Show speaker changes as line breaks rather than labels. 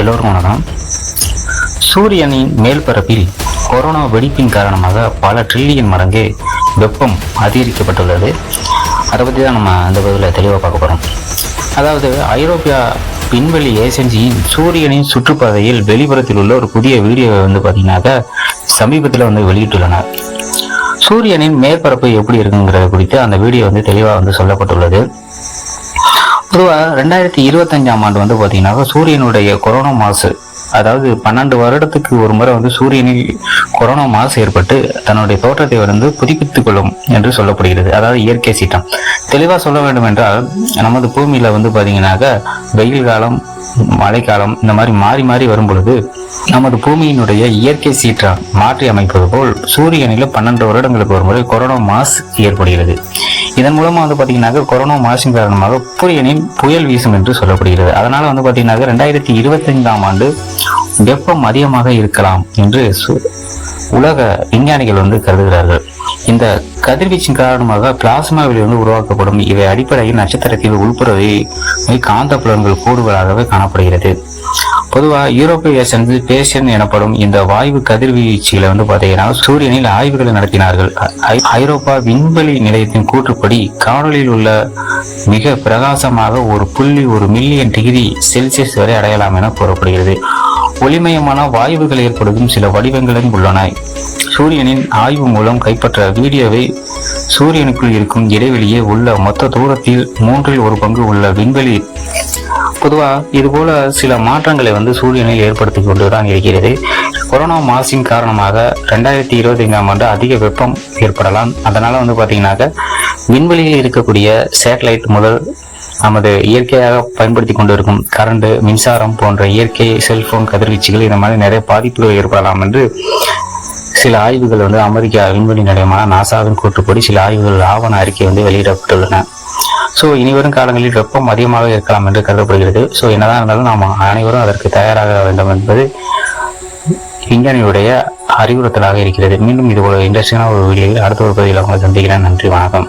எல்லோரும் வணக்கம். சூரியனின் மேல்பரப்பில் கொரோனா வெடிப்பின் காரணமாக பல ட்ரில்லியன் மடங்கு வெப்பம் அதிகரிக்கப்பட்டுள்ளது. அதை பற்றி தான் நம்ம அந்த பதிவில் தெளிவாக பார்க்க போகிறோம் அதாவது ஐரோப்பியா விண்வெளி ஏஜென்சியின் சூரியனின் சுற்றுப்பாதையில் வெளிப்புறத்தில் உள்ள ஒரு புதிய வீடியோவை வந்து பார்த்தீங்கன்னாக்கா சமீபத்தில் வந்து வெளியிட்டுள்ளனர். சூரியனின் மேற்பரப்பு எப்படி இருக்குங்கிறது குறித்து அந்த வீடியோ வந்து தெளிவாக வந்து சொல்லப்பட்டுள்ளது. பொதுவாக ரெண்டாயிரத்தி இருபத்தஞ்சாம் ஆண்டு வந்து பார்த்தீங்கன்னா சூரியனுடைய கொரோனா மாசு அதாவது பன்னெண்டு வருடத்துக்கு ஒரு முறை வந்து சூரியனில் கொரோனா மாசு ஏற்பட்டு தன்னுடைய தோற்றத்தை வந்து புதுப்பித்துக் கொள்ளும் என்று சொல்லப்படுகிறது. அதாவது இயற்கை சீற்றம். தெளிவாக சொல்ல வேண்டும் என்றால் நமது பூமியில வந்து பார்த்தீங்கன்னாக்க வெயில் காலம் மழைக்காலம் இந்த மாதிரி மாறி மாறி வரும் பொழுது நமது பூமியினுடைய இயற்கை சீற்றம் மாற்றி அமைப்பது போல் சூரியனில் பன்னெண்டு வருடங்களுக்கு ஒரு முறை கொரோனா மாசு ஏற்படுகிறது. இதன் மூலமா வந்து பாத்தீங்கன்னாக்க கொரோனா மாசின் காரணமாக சூரியனின் புயல் வீசும் என்று சொல்லப்படுகிறது. அதனால வந்து பாத்தீங்கன்னாக்க ரெண்டாயிரத்தி இருபத்தைந்தாம் ஆண்டு வெப்பம் அதிகமாக இருக்கலாம் என்று சு- உலக விஞ்ஞானிகள் வந்து கருதுகிறார்கள். இந்த கதிர்வீச்சின் காரணமாக பிளாஸ்மா வந்து உருவாக்கப்படும் இவை அடிப்படையில் நட்சத்திரத்தில் உள்புறவை காந்த புலன்கள் கூடுதலாகவே காணப்படுகிறது. பொதுவாக யூரோப்பிய சென்று பேஷன் எனப்படும் இந்த வாயு கதிர்வீச்சுகளை வந்து பார்த்தீங்கன்னா சூரியனில் ஆய்வுகளை நடத்தினார்கள். ஐரோப்பா விண்வெளி நிலையத்தின் கூற்றுப்படி காணொளியில் உள்ள மிக பிரகாசமாக ஒரு புள்ளி ஒரு மில்லியன் டிகிரி செல்சியஸ் வரை அடையலாம் என கூறப்படுகிறது. ஒளிமயமான வாயுகள் ஏற்படுத்தும் சில வடிவங்களும் உள்ளன. சூரியனின் ஆய்வு மூலம் கைப்பற்ற வீடியோவை சூரியனுக்குள் இருக்கும் இடைவெளியே உள்ள மொத்த தூரத்தில் மூன்றில் ஒரு பங்கு உள்ள விண்வெளி. பொதுவாக இதுபோல சில மாற்றங்களை வந்து சூரியனில் ஏற்படுத்தி கொண்டுதான் இருக்கிறது. கொரோனா மாசின் காரணமாக ரெண்டாயிரத்தி இருபத்தைந்தாம் ஆண்டு அதிக வெப்பம் ஏற்படலாம். அதனால் வந்து பார்த்தீங்கன்னாக்க விண்வெளியில் இருக்கக்கூடிய சேட்டலைட் முதல் நமது இயற்கையாக பயன்படுத்தி கொண்டிருக்கும் கரண்ட் மின்சாரம் போன்ற இயற்கை செல்போன் கதிர்வீச்சுகள் இந்த மாதிரி நிறைய பாதிப்புகள் ஏற்படலாம் என்று சில ஆய்வுகள் வந்து அமெரிக்கா விண்வெளி நிலையமான நாசாவின் கூற்றுப்படி சில ஆய்வுகள் ஆவண அறிக்கை வந்து வெளியிடப்பட்டுள்ளன. ஸோ இனிவரும் காலங்களில் வெப்பம் அதிகமாக இருக்கலாம் என்று கருதப்படுகிறது. ஸோ என்னதான் இருந்தாலும் நாம் அனைவரும் அதற்கு தயாராக வேண்டும் என்பது விஞ்ஞானியுடைய அறிவுறுத்தலாக இருக்கிறது. மீண்டும் இது ஒரு இன்ட்ரெஸ்டிங்கான ஒரு வீடியோவில் அடுத்த ஒரு பகுதியில் உங்களை சந்திக்கிறேன். நன்றி வணக்கம்.